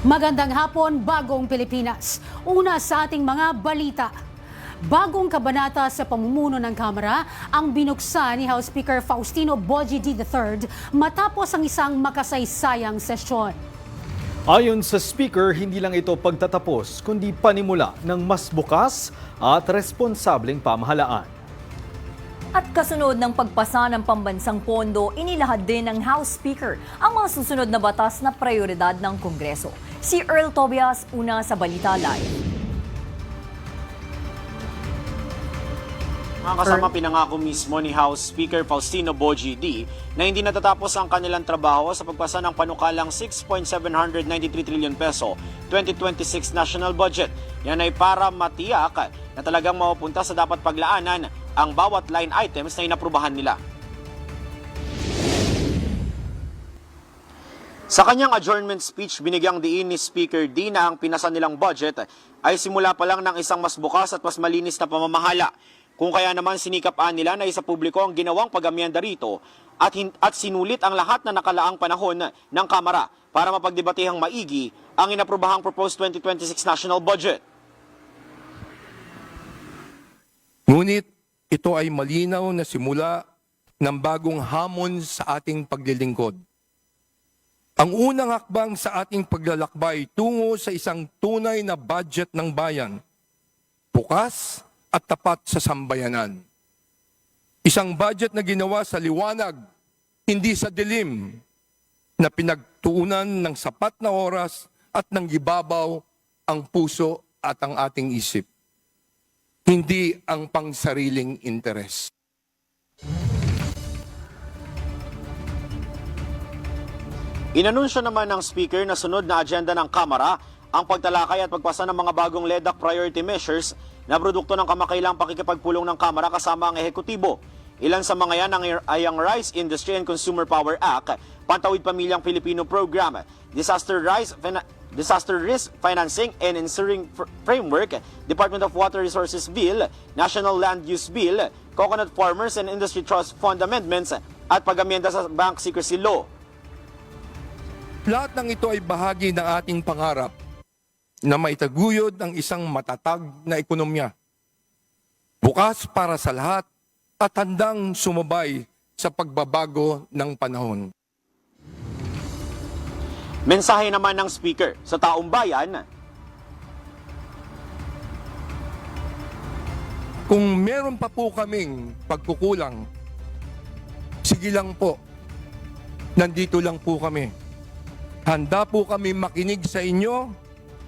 Magandang hapon, bagong Pilipinas. Una sa ating mga balita. Bagong kabanata sa pamumuno ng Kamara ang binuksan ni House Speaker Faustino Boji D. III matapos ang isang makasaysayang sesyon. Ayon sa speaker, hindi lang ito pagtatapos, kundi panimula ng mas bukas at responsableng pamahalaan. At kasunod ng pagpasa ng pambansang pondo, inilahad din ng House Speaker ang mga susunod na batas na prioridad ng Kongreso. Si Earl Tobias, una sa Balita Live. Mga kasama pinangako mismo ni House Speaker Faustino Boji D na hindi natatapos ang kanilang trabaho sa pagpasa ng panukalang 6.793 trillion peso 2026 national budget. Yan ay para matiyak na talagang mapupunta sa dapat paglaanan ang bawat line items na inaprubahan nila. Sa kanyang adjournment speech, binigyang diin ni Speaker D na ang pinasa nilang budget ay simula pa lang ng isang mas bukas at mas malinis na pamamahala. Kung kaya naman sinikapaan nila na isa publiko ang ginawang pag-amyenda rito at, at sinulit ang lahat na nakalaang panahon ng Kamara para mapagdebatehang maigi ang inaprobahang proposed 2026 national budget. Ngunit ito ay malinaw na simula ng bagong hamon sa ating paglilingkod. Ang unang hakbang sa ating paglalakbay tungo sa isang tunay na budget ng bayan, bukas at tapat sa sambayanan. Isang budget na ginawa sa liwanag, hindi sa dilim, na pinagtuunan ng sapat na oras at ng gibabaw ang puso at ang ating isip hindi ang pangsariling interes. Inanunsyo naman ng Speaker na sunod na agenda ng Kamara ang pagtalakay at pagpasa ng mga bagong LEDAC priority measures na produkto ng kamakailang pakikipagpulong ng Kamara kasama ang ehekutibo. Ilan sa mga yan ang- ay ang Rice Industry and Consumer Power Act, Pantawid Pamilyang Pilipino Program, Disaster Rice Disaster Risk Financing and Ensuring Fr- Framework, Department of Water Resources Bill, National Land Use Bill, Coconut Farmers and Industry Trust Fund Amendments, at pag-amyenda sa Bank Secrecy Law. Lahat ng ito ay bahagi ng ating pangarap na maitaguyod ang isang matatag na ekonomiya. Bukas para sa lahat at handang sumabay sa pagbabago ng panahon. Mensahe naman ng speaker sa taong bayan, Kung meron pa po kaming pagkukulang, sige lang po. Nandito lang po kami. Handa po kami makinig sa inyo.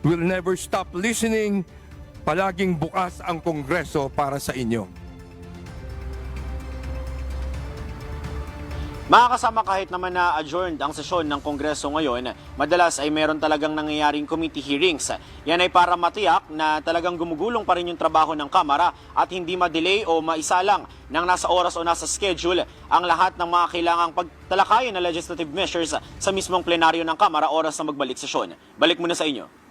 We'll never stop listening. Palaging bukas ang Kongreso para sa inyo. Mga kasama kahit naman na adjourned ang sesyon ng Kongreso ngayon, madalas ay meron talagang nangyayaring committee hearings. Yan ay para matiyak na talagang gumugulong pa rin yung trabaho ng Kamara at hindi ma-delay o maisalang ng nasa oras o nasa schedule ang lahat ng mga kailangang pagtalakayin na legislative measures sa mismong plenaryo ng Kamara oras na magbalik sesyon. Balik muna sa inyo.